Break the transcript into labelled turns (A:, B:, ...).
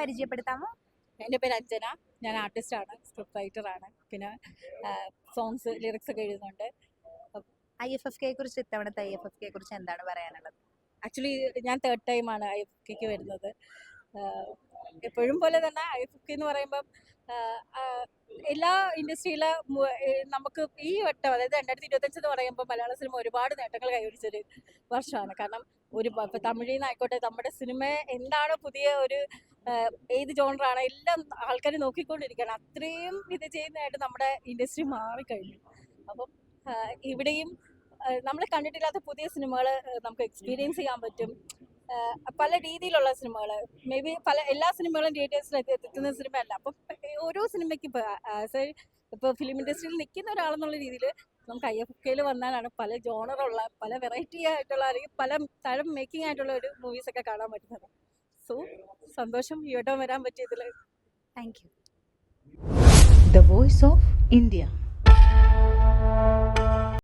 A: പരിചയപ്പെടുത്താമോ?
B: എന്റെ പേര് അഞ്ജന. ഞാൻ ആർട്ടിസ്റ്റ് ആണ് സ്ക്രിപ്റ്റ് റൈറ്റർ ആണ്. പിന്നെ സോങ്സ് ലിറിക്സ് ഒക്കെ എഴുതുന്നുണ്ട്.
A: ഐ എഫ് എഫ് കെയെ കുറിച്ച് ഇത്തവണത്തെ ഐ എഫ് എഫ് കെയെ കുറിച്ച് എന്താണ് പറയാനുള്ളത്?
B: ആക്ച്വലി ഞാൻ തേർഡ് ടൈം ആണ് ഐ എഫ് കെക്ക് വരുന്നത്. എപ്പോഴും പോലെ തന്നെ ഐ എഫ് കെ എന്ന് പറയുമ്പം എല്ലാ ഇൻഡസ്ട്രിയിലെ നമുക്ക് ഈ വട്ടം അതായത് രണ്ടായിരത്തി ഇരുപത്തഞ്ച് എന്ന് പറയുമ്പോൾ മലയാള സിനിമ ഒരുപാട് നേട്ടങ്ങൾ കൈവരിച്ചൊരു വർഷമാണ്. കാരണം ഒരു ഇപ്പം തമിഴിൽ നിന്നായിക്കോട്ടെ നമ്മുടെ സിനിമ എന്താണ് പുതിയ ഒരു ഏത് ജോണറാണ് എല്ലാം ആൾക്കാർ നോക്കിക്കൊണ്ടിരിക്കുകയാണ് അത്രയും ഇത് ചെയ്യുന്നതായിട്ട് നമ്മുടെ ഇൻഡസ്ട്രി മാറിക്കഴിഞ്ഞു. അപ്പം ഇവിടെയും നമ്മൾ കണ്ടിട്ടില്ലാത്ത പുതിയ സിനിമകൾ നമുക്ക് എക്സ്പീരിയൻസ് ചെയ്യാൻ പറ്റും. പല രീതിയിലുള്ള സിനിമകൾ മേ ബി പല എല്ലാ സിനിമകളും തിയേറ്റേഴ്സിൽ എത്തുന്ന സിനിമയല്ല. അപ്പം ഓരോ സിനിമയ്ക്കും ഇപ്പോൾ ഇപ്പോൾ ഫിലിം ഇൻഡസ്ട്രിയിൽ നിൽക്കുന്ന ഒരാളെന്നുള്ള രീതിയിൽ നമുക്ക് ഐ എഫ് കെയിൽ വന്നാലാണ് പല ജോണറുള്ള പല വെറൈറ്റി ആയിട്ടുള്ള അല്ലെങ്കിൽ പല തരം മേക്കിംഗ് ആയിട്ടുള്ള ഒരു മൂവീസൊക്കെ കാണാൻ പറ്റുന്നത്. സോ സന്തോഷം ഈ വട്ടം വരാൻ പറ്റിയതിൽ
A: thank you
C: the voice of India.